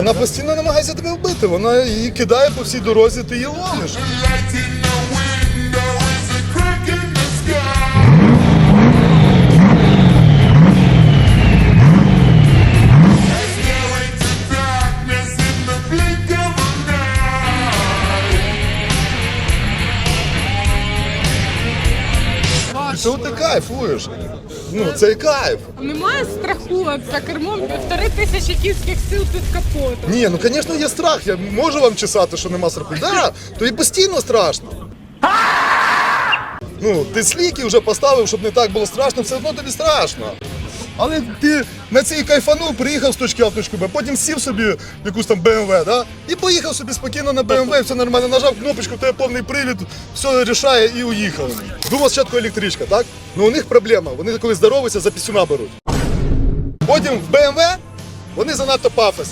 Вона постійно намагається тебе вбити. Вона її кидає по всій дорозі, ти її ловиш. І ти кайфуєш? Ну, це кайф. Немає страху от за кермом півтори тисячі кінських сил під капотом. Ні, ну звісно, є страх. Я можу вам чесати, що нема страху. Да, то і постійно страшно. Ну, ти сліки вже поставив, щоб не так було страшно, все одно тобі страшно. Але ти на цій кайфанув, приїхав з точки А в точку Б, потім сів собі якусь там BMW, да? і поїхав собі спокійно на BMW, все нормально, нажав кнопочку, тебе повний привід, все рішає і уїхав. Думав спочатку електричка, так? Ну у них проблема, вони коли здоровуються, за пісюна беруть. Потім в BMW вони занадто пафосні.